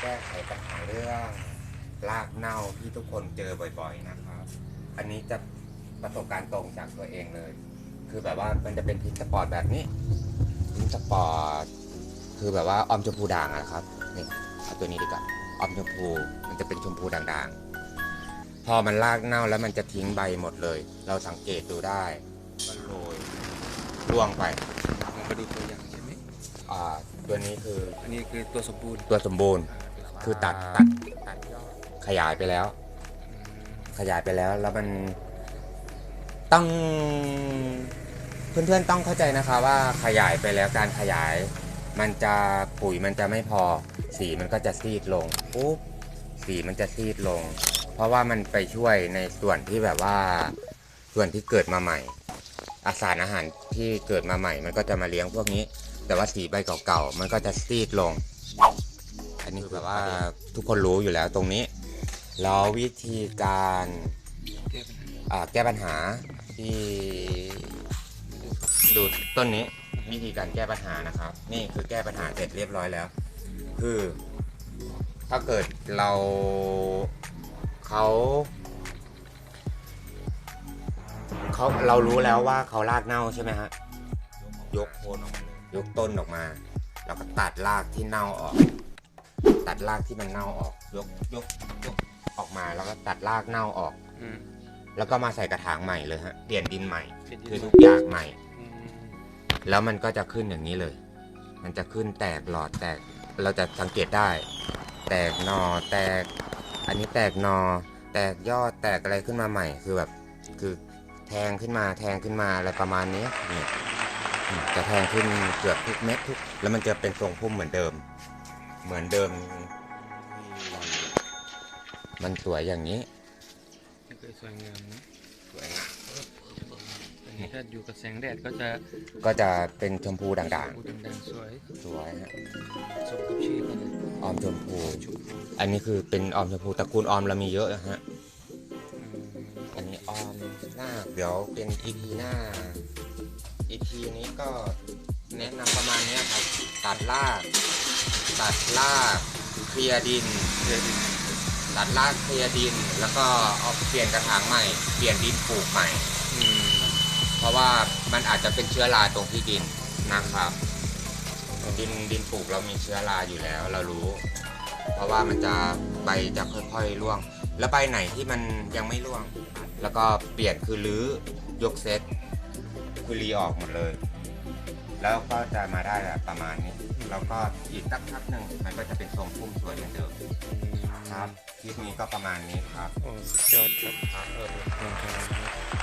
แก้ไขปัญหาเรื่องรากเน่าที่ทุกคนเจอบ่อย ๆนะครับ อันนี้จะประสบการณ์ตรงจากตัวเองเลย คือแบบว่ามันจะเป็นพิษสปอร์ตแบบนี้พิษสปอร์ตคือแบบว่าออมชมพูด่างอะนะครับนี่เอาตัวนี้ดีกว่าออมชมพูมันจะเป็นชมพูด่างๆ พอมันรากเน่าแล้วมันจะทิ้งใบหมดเลย เราสังเกตดูได้มันโรยร่วงไปลองมาดูตัวอย่างใช่ไหมอ่าตัวนี้คืออันนี้คือตัวสมบูรณ์ตัวสมบูรณ์ คือตัดตัดตัดยอดขยายไปแล้ว ขยายไปแล้วแล้วมันต้องเพื่อนๆต้องเข้าใจนะคะว่าขยายไปแล้วการขยาย มันจะปุ๋ยมันจะไม่พอ สีมันก็จะซีดลงปุ๊บสีมันจะซีดลง เพราะว่ามันไปช่วยในส่วนที่แบบว่าส่วนที่เกิดมาใหม่อาสารอาหารที่เกิดมาใหม่ มันก็จะมาเลี้ยงพวกนี้ แต่ว่าสีใบเก่าๆมันก็จะซีดลง อันนี้คือแบบว่าทุกคนรู้อยู่แล้วตรงนี้ แล้ววิธีการแก้ปัญหาที่ดูต้นนี้วิธีการแก้ปัญหานะครับ นี่คือแก้ปัญหาเสร็จเรียบร้อยแล้ว คือ ถ้าเกิดเราเขาเขาเรารู้แล้วว่าเขารากเน่าใช่ไหมฮะยกโคนออกยยกต้นออกมา แล้วก็ตัดรากที่เน่าออก ตัดรากที่มันเน่าออก ยกยกยกออกมาแล้วก็ตัดรากเน่าออก อืมแล้วก็มาใส่กระถางใหม่เลยฮะเปลี่ยนดินใหม่ เป็นคือทุกอย่างใหม่ อืมแล้วมันก็จะขึ้นอย่างนี้เลย มันจะขึ้นแตกหลอดแตก เราจะสังเกตได้ แตกหนอแตก อันนี้แตกหนอ แตกยอดแตกอะไรขึ้นมาใหม่ คือแบบ คือแทงขึ้นมาแทงขึ้นมาอะไรประมาณนี้นี่อืมจะแทงขึ้นเกือบทุกเม็ดทุก แล้วมันจะเป็นทรงพุ่มเหมือนเดิม เหมือนเดิมที่มันสวยอย่างนี้นี่คือสวยงามนะสวยงามอันนี้ถ้าอยู่กับแสงแดดก็จะก็จะเป็นชมพูด่างพูดดังๆสวยๆ สวยฮะสมกับชื่อเขาเลยออมชมพูชมพูอันนี้คือเป็นออมชมพูตระกูลออมเรามีเยอะนะฮะอืมอันนี้ออมหน้าเดี๋ยวเป็น EP หน้า EP นี้ก็แนะนำประมาณเนี้ยครับ ตัดราก ตัดรากเคลียร์ดิน ตัดรากเคลียร์ดิน แล้วก็เอาเปลี่ยนกระถางใหม่ เปลี่ยนดินปลูกใหม่ อืมเพราะว่ามันอาจจะเป็นเชื้อราตรงที่ดินนะครับ ดินดินปลูกเรามีเชื้อราอยู่แล้วเรารู้ เพราะว่ามันจะใบจะค่อยๆร่วง แล้วใบไหนที่มันยังไม่ร่วง แล้วก็เปลี่ยนคือรื้อยกเซตคือรีออกหมดเลย แล้วก็จะมาได้แบบประมาณนี้ แล้วก็อีกสักพักหนึ่งมันก็จะเป็นทรงพุ่มสวยเหมือนเดิมครับคลิปนี้ก็ประมาณนี้ครับโอ้สุดยอดครับครับเออ